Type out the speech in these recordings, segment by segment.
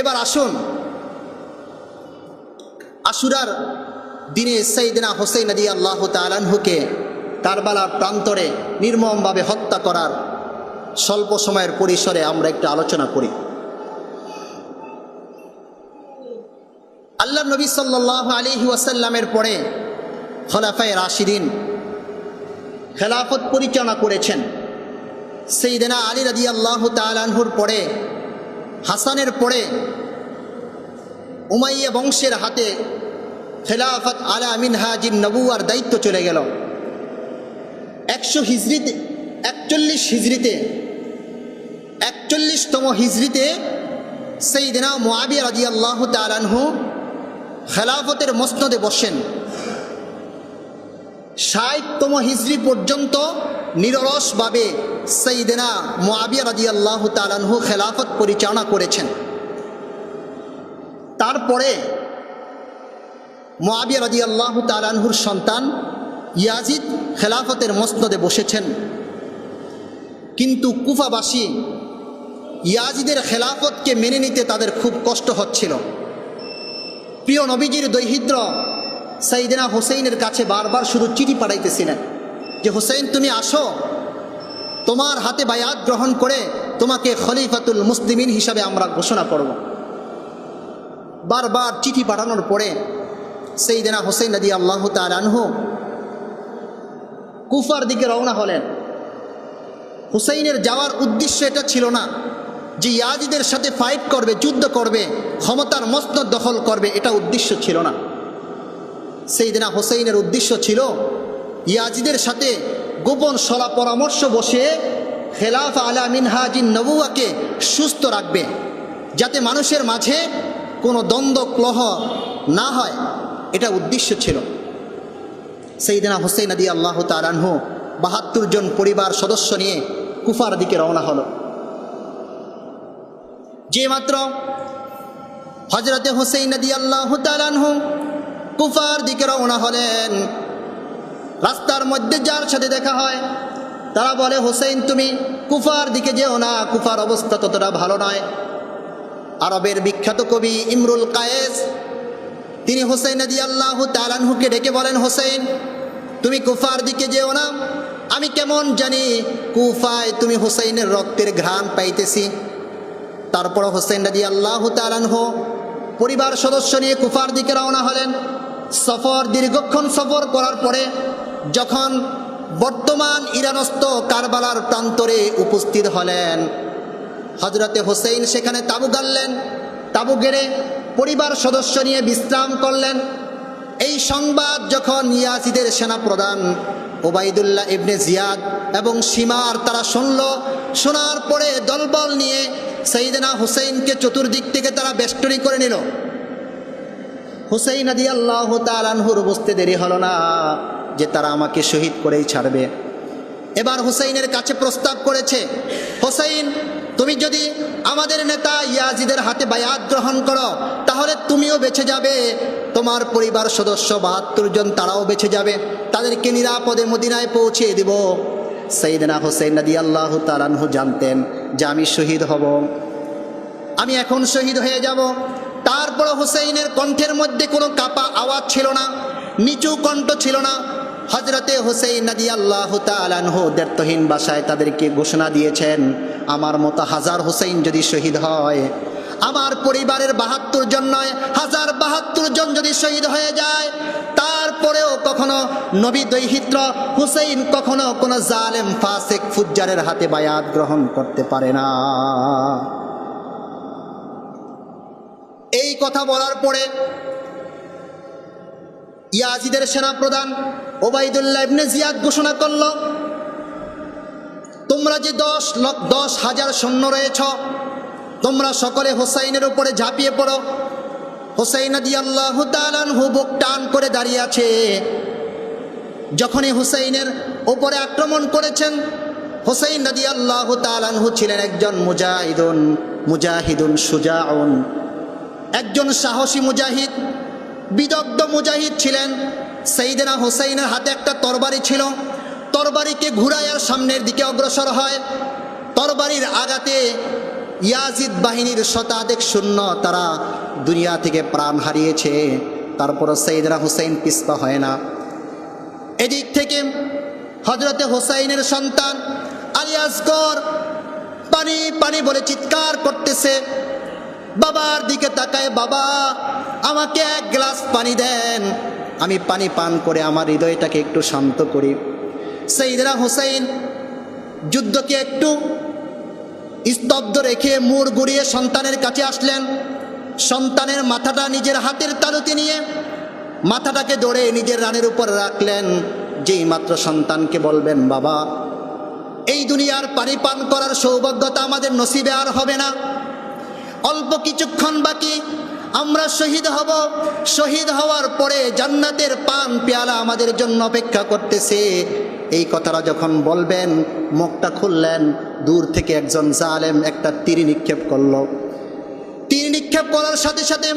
এবার আসুন। আশুরার দিনে সৈদিনা হোসেন নদী আল্লাহ তালানহুকে কারবালার প্রান্তরে নির্মমভাবে হত্যা করার স্বল্প সময়ের পরিসরে আমরা একটু আলোচনা করি। আল্লাহ নবী সাল্লাহ আলিহি ওয়াসাল্লামের পরে খলাফায় রাশিদিন খেলাফত পরিচালনা করেছেন। সেইদিনা আলী রাজি আল্লাহ তালানহুর পরে হাসানের পরে উমাইয়া বংশের হাতে খেলাফত আলা আমিন হাজির নবুয়ার দায়িত্ব চলে গেল। একশো হিজড়িতে একচল্লিশ হিজড়িতে একচল্লিশতম হিজড়িতে সেই দিনা মোয়াবিয়া রাজি আল্লাহ তালানহু খেলাফতের মসনদে বসেন। ষাটতম হিজড়ি পর্যন্ত নিরলসভাবে সৈদিনা মোয়াবিয়া রাজি আল্লাহ তালানহু খেলাফত পরিচালনা করেছেন। তারপরে মোয়াবিয়া রাজি আল্লাহ তালানহুর সন্তান ইয়াজিদ খেলাফতের মসনদে বসেছেন। কিন্তু কুফাবাসী ইয়াজিদের খেলাফতকে মেনে নিতে তাদের খুব কষ্ট হচ্ছিল। প্রিয় নবীজির দৈহিদ্র সাইদিনা হোসেইনের কাছে বারবার শুধু চিঠি পাঠাইতেছিলেন যে হোসেন তুমি আসো তোমার হাতে বায়াত গ্রহণ করে তোমাকে খলিফাতুল মুসলিমিন হিসাবে আমরা ঘোষণা করব। বারবার চিঠি পাঠানোর পরে সেই দেনা হোসেন নদী আল্লাহ তালানহু কুফার দিকে রওনা হলেন। হুসাইনের যাওয়ার উদ্দেশ্য এটা ছিল না যে ইয়াজিদের সাথে ফাইট করবে, যুদ্ধ করবে, ক্ষমতার মস্ত দখল করবে, এটা উদ্দেশ্য ছিল না। সেই দিনা হোসেইনের উদ্দেশ্য ছিল ইয়াজিদের সাথে গোপন সলা পরামর্শ বসে খেলাফ আলা মিনহাজিন নবুয়াকে সুস্থ রাখবে, যাতে মানুষের মাঝে কোনো দ্বন্দ্ব ক্লহ না হয়। এটা উদ্দেশ্য ছিল। সেই দিনা হোসেন আদি আল্লাহ তালানহু বাহাত্তর জন পরিবার সদস্য নিয়ে কুফার দিকে রওনা হলো। যে মাত্র হজরতে হোসেন নদী আল্লাহ তালানহু কুফার দিকে রওনা হলেন। রাস্তার মধ্যে যার সাথে দেখা হয়, তারা বলে, হোসেন, তুমি কুফার দিকে যেও না, কুফার অবস্থা ততটা ভালো নয়। আরবের বিখ্যাত কবি ইমরুল কায়েস, তিনি হোসেন নদী আল্লাহ তালানহুকে ডেকে বলেন, হোসেন, তুমি কুফার দিকে যেও না, আমি কেমন জানি কুফায় তুমি হোসেনের রক্তের ঘ্রাণ পাইতেছি। তারপর হোসেন রাজি আল্লাহ তালানহ পরিবার সদস্য নিয়ে কুফার দিকে রওনা হলেন। সফর, দীর্ঘক্ষণ সফর করার পরে যখন বর্তমান ইরানস্থ কারবালার প্রান্তরে উপস্থিত হলেন হজরতে হোসেন সেখানে তাবু গাড়লেন, তাবু গেড়ে পরিবার সদস্য নিয়ে বিশ্রাম করলেন। এই সংবাদ যখন ইয়াসিদের সেনাপ্রধান ওবায়দুল্লাহ ইবনে জিয়াদ এবং সীমার তারা শুনল, শোনার পরে দলবল নিয়ে সঈদনা হুসেইনকে চতুর্দিক থেকে তারা বেষ্টনী করে নিল। হুসেইন আদি আল্লাহ তালানহুর বুঝতে দেরি হল না। যে তারা আমাকে শহীদ করেই ছাড়বে। এবার হুসেইনের কাছে প্রস্তাব করেছে, হোসেইন, তুমি যদি আমাদের নেতা ইয়াজিদের হাতে বায়াত গ্রহণ করো, তাহলে তুমিও বেঁচে যাবে। তোমার পরিবার সদস্য বাহাত্তর জন তারাও বেঁচে যাবে। তাদেরকে নিরাপদে মদিনায় পৌঁছে দিব। সঈদনা হোসেন নদী আল্লাহ তালানহু জানতেন যে আমি শহীদ হব। আমি এখন শহীদ হয়ে যাব। তারপর হোসেইনের কণ্ঠের মধ্যে কোনো কাপা আওয়াজ ছিল না, নিচু কণ্ঠ ছিল না। হজরতে হোসেইন নদী আল্লাহ তালানহু দের্তহীন বাসায় তাদেরকে ঘোষণা দিয়েছেন, আমার মতো হাজার হুসেইন যদি শহীদ হয়, আমার পরিবারের বাহাত্তর জন নয়, হাজার বাহাত্তর জন যদি শহীদ হয়ে যায়, তারপরেও কখনো নবী দৈহিত্র, হুসেইন কখনো কোনো জালেম, ফাসেক, ফুজ্জারের হাতে বায়াত গ্রহণ করতে পারে না। এই কথা বলার পরে ইয়াজিদের সেনাপ্রধান ওবায়দুল্লাহ ইবনে জিয়াদ ঘোষণা করল, তোমরা যে দশ দশ হাজার সৈন্য রয়েছ, তোমরা সকলে হোসাইনের উপরে ঝাঁপিয়ে পড়ো। হোসাইন আল্লাহ তালানহু বুক টান করে দাঁড়িয়ে আছে। যখনই হুসাইনের ওপরে আক্রমণ করেছেন, হোসাইন নদী আল্লাহ তালানহু ছিলেন একজন মুজাহিদুন মুজাহিদুন সুজাউন। একজন সাহসী মুজাহিদ বিদগ্ধ মুজাহিদ ছিলেন। সেইদিনা হোসাইনের হাতে একটা তরবারি ছিল। তরবারিকে ঘুরায় আর সামনের দিকে অগ্রসর হয়। তরবারির আঘাতে ইয়াজিদ বাহিনীর শতাধিক শূন্য তারা দুনিয়া থেকে প্রাণ হারিয়েছে। তারপরও সঈদরা হুসাইন পিসপা হয় না। এদিক থেকে হজরতে হোসাইনের সন্তান আলী আসগর পানি পানি বলে চিৎকার করতেছে। বাবার দিকে তাকায় বাবা আমাকে এক গ্লাস পানি দেন। আমি পানি পান করে আমার হৃদয়টাকে একটু শান্ত করি। সঈদরা হোসাইন যুদ্ধকে একটু স্তব্ধ রেখে মুড় গুড়িয়ে সন্তানের কাছে আসলেন। সন্তানের মাথাটা নিজের হাতের তালুতে নিয়ে মাথাটাকে দৌড়ে নিজের রানের উপর রাখলেন। যেই মাত্র সন্তানকে বলবেন, বাবা, এই দুনিয়ার পানি পান করার সৌভাগ্যতা আমাদের নসিবে আর হবে না। অল্প কিছুক্ষণ বাকি আমরা শহীদ হব। শহীদ হওয়ার পরে জান্নাতের পান, পেয়ালা আমাদের জন্য অপেক্ষা করতেছে। এই কথাটা যখন বলবেন, মুখটা খুললেন, দূর থেকে একজন জালেম একটা তীর নিক্ষেপ করল। তীর নিক্ষেপ করার সাথে সাথে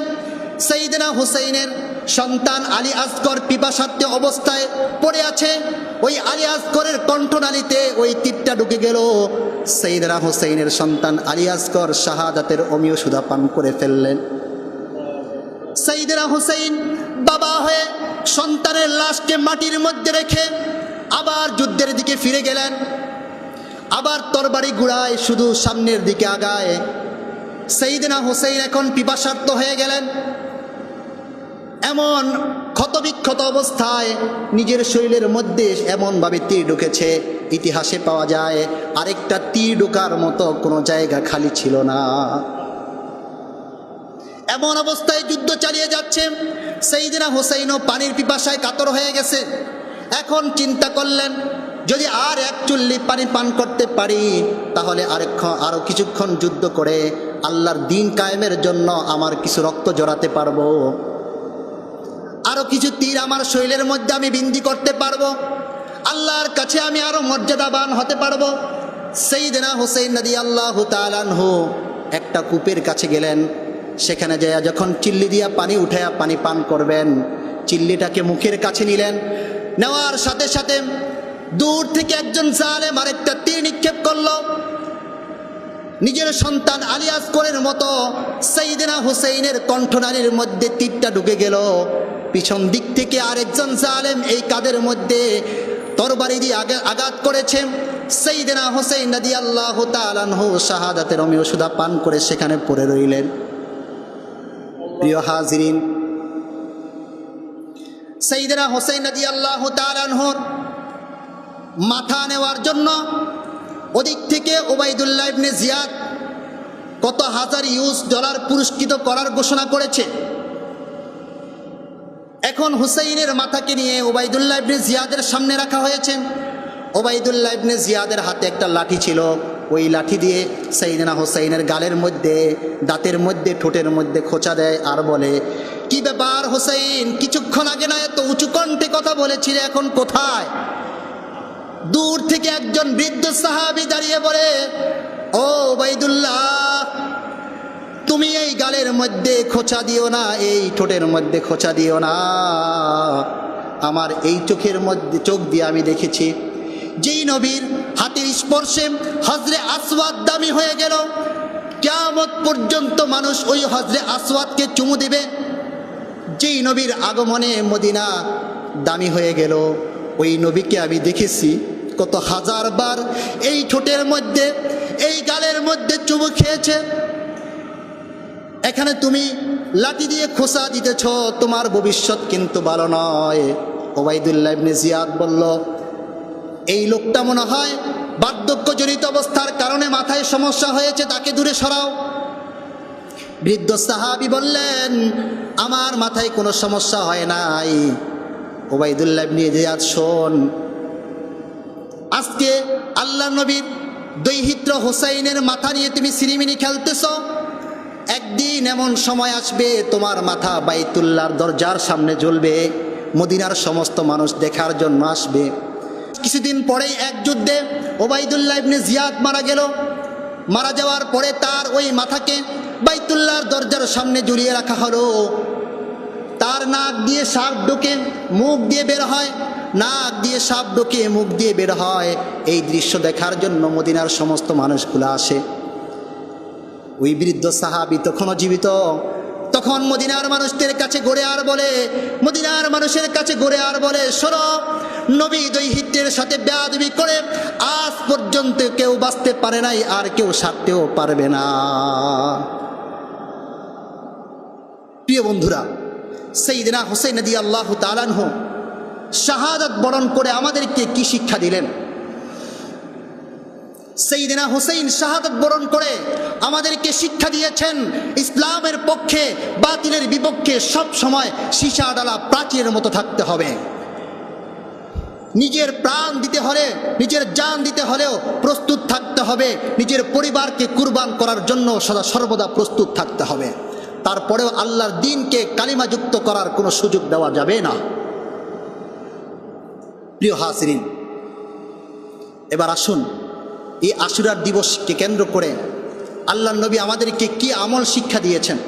সঈদনা হুসাইনের সন্তান আলী আসগর পিপাসাত্য অবস্থায় পড়ে আছে। ওই আলী আসগরের কণ্ঠনালীতে ওই তীরটা ঢুকে গেল। সঈদনা হুসাইনের সন্তান আলী আসগর শাহাদাতের অমীয় সুধা পান করে ফেললেন। সঈদনা হুসাইন বাবা হয়ে সন্তানের লাশকে মাটির মধ্যে রেখে আবার যুদ্ধের দিকে ফিরে গেলেন। আবার তরবারি গুড়ায় শুধু সামনের দিকে আগায়। সেইদিনা হোসেন এখন পিপাসার্থ হয়ে গেলেন। এমন ক্ষতবিক্ষত অবস্থায় নিজের শরীরের মধ্যে এমনভাবে তীর ঢুকেছে, ইতিহাসে পাওয়া যায়, আরেকটা তীর ঢোকার মতো কোনো জায়গা খালি ছিল না। এমন অবস্থায় যুদ্ধ চালিয়ে যাচ্ছে। সেইদিনা হোসেনও পানির পিপাসায় কাতর হয়ে গেছে। এখন চিন্তা করলেন, যদি আর এক চুল্লি পানি পান করতে পারি, তাহলে আরেক আরও কিছুক্ষণ যুদ্ধ করে আল্লাহর দিন কায়েমের জন্য আমার কিছু রক্ত জড়াতে পারব। আরও কিছু তীর আমার শরীরের মধ্যে আমি বিন্দি করতে পারব। আল্লাহর কাছে আমি আরও মর্যাদাবান হতে পারব। সেই দিনা হোসেন নদী আল্লাহ তালানহু একটা কূপের কাছে গেলেন। সেখানে যাইয়া যখন চিল্লি দিয়া পানি উঠাইয়া পানি পান করবেন, চিল্লিটাকে মুখের কাছে নিলেন। নেওয়ার সাথে সাথে দূর থেকে একজন জালেম আরেকটা তীর নিক্ষেপ করল। নিজের সন্তান আলী আসগরের মতো সঈদিনা হুসেইনের কণ্ঠনালীর মধ্যে তীরটা ঢুকে গেল। পিছন দিক থেকে আরেকজন জালেম এই কাদের মধ্যে তরবারি দিয়ে আগে আঘাত করেছে। সঈদিনা হোসেন নদী আল্লাহ তালানহু শাহাদাতের অমীয় সুদা পান করে সেখানে পড়ে রইলেন। প্রিয় হাজিরিন, সঈদিনা হোসেন নদী আল্লাহ তালানহর মাথা নেওয়ার জন্য ওদিক থেকে ওবায়দুল্লাহ ইবনে জিয়াদ কত হাজার ইউজ ডলার পুরস্কৃত করার ঘোষণা করেছে। এখন হুসাইনের মাথাকে নিয়ে ওবায়দুল্লাহ ইবনে জিয়াদের সামনে রাখা হয়েছে। ওবায়দুল্লাহ ইবনে জিয়াদের হাতে একটা লাঠি ছিল। ওই লাঠি দিয়ে সাইদিনা হোসাইনের গালের মধ্যে, দাঁতের মধ্যে, ঠোঁটের মধ্যে খোঁচা দেয় আর বলে, কি ব্যাপার হোসাইন? কিছুক্ষণ আগে না এত উঁচু কণ্ঠে কথা বলেছিলে, এখন কোথায়? দূর থেকে একজন বৃদ্ধ সাহাবি দাঁড়িয়ে বলে, ও বাইদুল্লাহ তুমি এই গালের মধ্যে খোঁচা দিও না, এই ঠোঁটের মধ্যে খোঁচা দিও না। আমার এই চোখের মধ্যে, চোখ দিয়ে আমি দেখেছি যেই নবীর হাতের স্পর্শে হজরে আসওয়াদ দামি হয়ে গেল। কেয়ামত পর্যন্ত মানুষ ওই হজরে আসওয়াদকে চুমু দেবে। যেই নবীর আগমনে মদিনা দামি হয়ে গেল। ওই নবীকে আমি দেখেছি কত হাজার বার এই ঠোঁটের মধ্যে, এই গালের মধ্যে চুমু খেয়েছে। এখানে তুমি লাঠি দিয়ে খোসা দিতেছ, তোমার ভবিষ্যৎ কিন্তু ভালো নয়। ওবায়দুল্লাহ ইবনে জিয়াদ বলল এই লোকটা মনে হয় বার্ধক্যজনিত অবস্থার কারণে মাথায় সমস্যা হয়েছে, তাকে দূরে সরাও। বৃদ্ধ সাহাবি বললেন, আমার মাথায় কোনো সমস্যা হয় নাই। ওবায়দুল্লাহ ইবনে জিয়াদ, শোন। আজকে আল্লাহ নবীর দৈহিত্র হোসাইনের মাথা নিয়ে তুমি সিরিমিনি খেলতেছ। একদিন এমন সময় আসবে, তোমার মাথা বাইতুল্লার দরজার সামনে জ্বলবে। মদিনার সমস্ত মানুষ দেখার জন্য আসবে। কিছুদিন পরেই এক যুদ্ধে ওবায়দুল্লাহ ইবনে জিয়াদ মারা গেল। মারা যাওয়ার পরে তার ওই মাথাকে বাইতুল্লাহর দরজার সামনে জড়িয়ে রাখা হলো। তার নাক দিয়ে সাপ ঢোকে মুখ দিয়ে বের হয়। নাক দিয়ে সাপ ঢোকে মুখ দিয়ে বের হয়। এই দৃশ্য দেখার জন্য মদিনার সমস্ত মানুষগুলো আসে। ওই বৃদ্ধ সাহাবি তখনও জীবিত। তখন মদিনার মানুষদের কাছে গড়ে আর বলে, মদিনার মানুষের কাছে গড়ে আর বলে, শোনো, নবী দৈহিত্যের সাথে বেয়াদবি করে আজ পর্যন্ত কেউ বাঁচতে পারে নাই আর কেউ সারতেও পারবে না। প্রিয় বন্ধুরা সেইদিনা হোসেন নদী আল্লাহ তালানহ শাহাদাত বরণ করে আমাদেরকে কি শিক্ষা দিলেন? সেইদিনা হুসেইন শাহাদত বরণ করে আমাদেরকে শিক্ষা দিয়েছেন, ইসলামের পক্ষে, বাতিলের বিপক্ষে সব সময় সীসা ডালা প্রাচীরের মতো থাকতে হবে। নিজের প্রাণ দিতে হলে, নিজের জান দিতে হলেও প্রস্তুত থাকতে হবে। নিজের পরিবারকে কুরবান করার জন্য সদা সর্বদা প্রস্তুত থাকতে হবে। তারপরেও আল্লাহর দিনকে কালিমাযুক্ত করার কোনো সুযোগ দেওয়া যাবে না। প্রিয় হাসরিন এবার আসুন এই আশুরার দিবসকে কেন্দ্র করে আল্লাহ নবী আমাদেরকে কি আমল শিক্ষা দিয়েছেন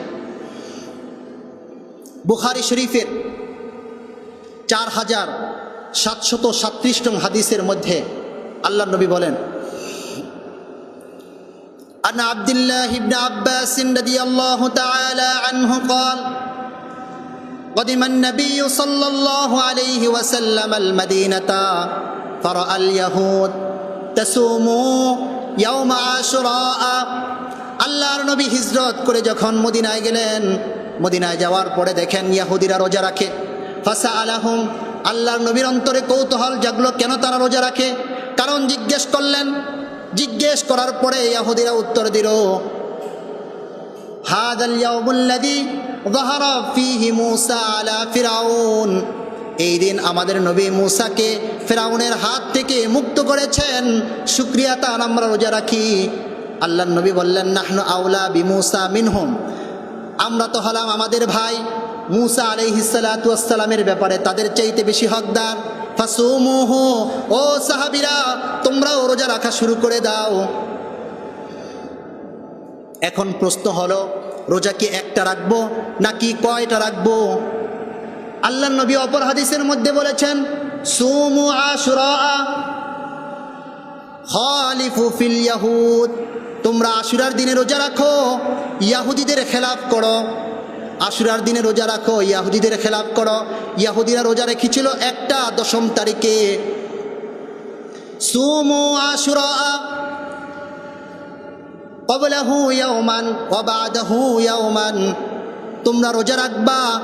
বুখারি শরীফের চার হাজার সাতশত সাত্রিশ নং হাদিসের মধ্যে আল্লাহ নবী বলেন عن عبد الله بن عباس رضي الله تعالى عنه قال قدم النبي صلى الله عليه وسلم المدينة فرأى اليهود তাসুমু আল্লাহর নবী হিজরত করে যখন মদিনায় গেলেন, মদিনায় যাওয়ার পরে দেখেন ইয়াহুদিরা রোজা রাখে। ফাসা আলাহম আল্লাহর নবীর অন্তরে কৌতূহল জাগলো, কেন তারা রোজা রাখে? কারণ জিজ্ঞেস করলেন। জিজ্ঞেস করার পরে ইয়াহুদিরা উত্তর দিল হাদ আল এই দিন আমাদের নবী মুসাকে ফেরাউনের হাত থেকে মুক্ত করেছেন। শুক্রিয়া তার আমরা রোজা রাখি। আল্লাহ নবী বললেন, নাহনু আউলা বি মুসা মিনহুম। আমরা তো হলাম আমাদের ভাই। মুসা আলাইহিসালামের ব্যাপারে তাদের চাইতে বেশি হকদার। ফাসুমুহু, ও সাহাবিরা, তোমরাও রোজা রাখা শুরু করে দাও। এখন প্রশ্ন হলো, রোজা কি একটা রাখব নাকি কয়টা রাখব? আল্লাহ নবী অপর হাদিসের মধ্যে বলেছেন, সুমু আশুরা, খালিফু ইয়াহুদ। তোমরা আশুরার দিনে রোজা রাখো, ইয়াহুদিদের খেলাফ করো। আশুরার দিনে রোজা রাখো, ইয়াহুদিদের খেলাফ করো। ইয়াহুদিরা রোজা রেখেছিল একটা দশম তারিখে। সুমু আশুরা, কবলাহু ইয়াওমান ওয়াবাদাহু ইয়াওমান। তোমরা রোজা রাখবা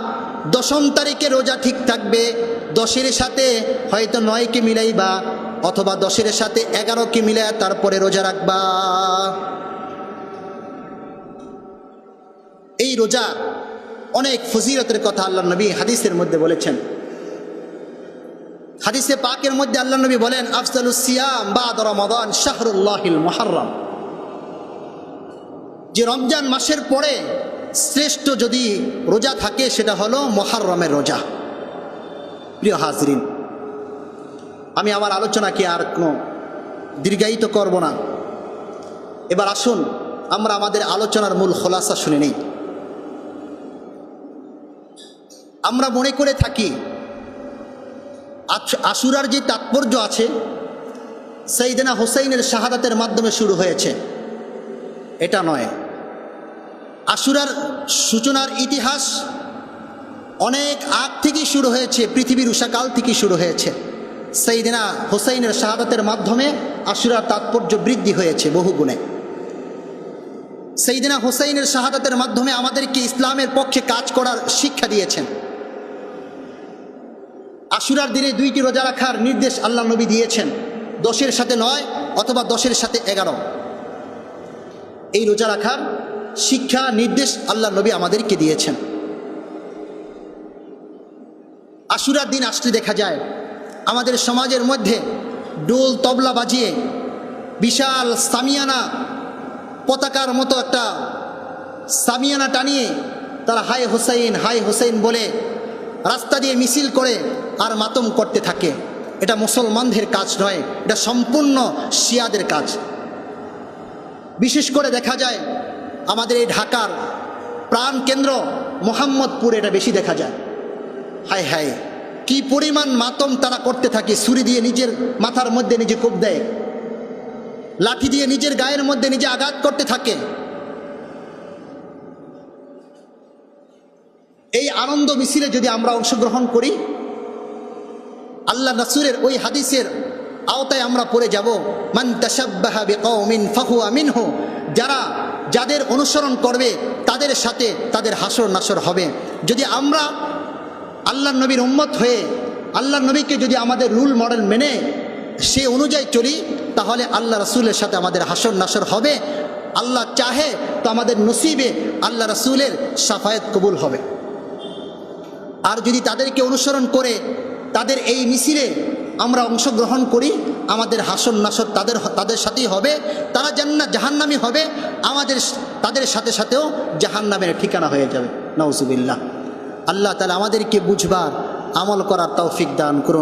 দশম তারিখে রোজা ঠিক থাকবে, দশের সাথে হয়তো নয়কে মিলাইবা, অথবা দশের সাথে এগারোকে মিলাই তারপরে রোজা রাখবা। এই রোজা অনেক ফজিরতের কথা আল্লাহ নবী হাদিসের মধ্যে বলেছেন। হাদিসে পাকের মধ্যে আল্লাহ নবী বলেন আফসালুস সিয়াম বাদ রমাদান শাহরুল্লাহিল মুহাররম। যে রমজান মাসের পরে শ্রেষ্ঠ যদি রোজা থাকে, সেটা হলো মহারমের রোজা। প্রিয় হাজরিন, আমি আমার আলোচনাকে আর কোনো দীর্ঘায়িত করব না। এবার আসুন, আমরা আমাদের আলোচনার মূল খোলাসা শুনে নিই। আমরা মনে করে থাকি আশুরার যে তাৎপর্য আছে সেইদিনা হোসেইনের শাহাদাতের মাধ্যমে শুরু হয়েছে। এটা নয়। আশুরার সূচনার ইতিহাস অনেক আগ থেকেই শুরু হয়েছে, পৃথিবীর উষাকাল থেকেই শুরু হয়েছে। সেইদিনা হোসাইনের শাহাদাতের মাধ্যমে আশুরার তাৎপর্য বৃদ্ধি হয়েছে বহু গুণে। সেইদিনা হোসাইনের শাহাদাতের মাধ্যমে আমাদেরকে ইসলামের পক্ষে কাজ করার শিক্ষা দিয়েছেন। আশুরার দিনে দুইটি রোজা রাখার নির্দেশ আল্লাহ নবী দিয়েছেন, দশের সাথে নয় অথবা দশের সাথে এগারো। এই রোজা রাখার শিক্ষা নির্দেশ আল্লাহ নবী আমাদেরকে দিয়েছেন। আশুরার দিন আসতে দেখা যায়, আমাদের সমাজের মধ্যে ডোল তবলা বাজিয়ে বিশাল সামিয়ানা পতাকার মতো একটা সামিয়ানা টানিয়ে তারা হাই হোসাইন হাই হোসাইন বলে রাস্তা দিয়ে মিছিল করে আর মাতম করতে থাকে। এটা মুসলমানদের কাজ নয়, এটা সম্পূর্ণ শিয়াদের কাজ। বিশেষ করে দেখা যায় আমাদের এই ঢাকার প্রাণ কেন্দ্র মোহাম্মদপুরে এটা বেশি দেখা যায়। হায় হায়, কি পরিমাণ মাতম তারা করতে থাকে, ছুরি দিয়ে নিজের মাথার মধ্যে নিজে খুব দেয়। লাঠি দিয়ে নিজের গায়ের মধ্যে নিজে আঘাত করতে থাকে। এই আনন্দ মিছিলে যদি আমরা অংশগ্রহণ করি, আল্লাহ নাসুরের ওই হাদিসের আওতায় আমরা পড়ে যাব, মান তাসাব্বাহা বিকৌমিন ফাহু আমিন হো যারা যাদের অনুসরণ করবে, তাদের সাথে তাদের হাসর নাসর হবে। যদি আমরা আল্লাহ নবীর উম্মত হয়ে আল্লাহ নবীকে যদি আমাদের রুল মডেল মেনে সে অনুযায়ী চলি, তাহলে আল্লাহ রসুলের সাথে আমাদের হাসর নাসর হবে। আল্লাহ চাহে তো আমাদের নসিবে আল্লাহ রসুলের সাফায়েত কবুল হবে। আর যদি তাদেরকে অনুসরণ করে, তাদের এই মিছিলে আমরা অংশগ্রহণ করি আমাদের হাসন নাসর তাদের তাদের সাথেই হবে, তারা জান্নাত, জাহান্নামি হবে, আমাদের তাদের সাথে সাথেও জাহান্নামের ঠিকানা হয়ে যাবে। নওজুবিল্লাহ আল্লাহ তালা আমাদেরকে বুঝবার, আমল করার তৌফিক দান করুন।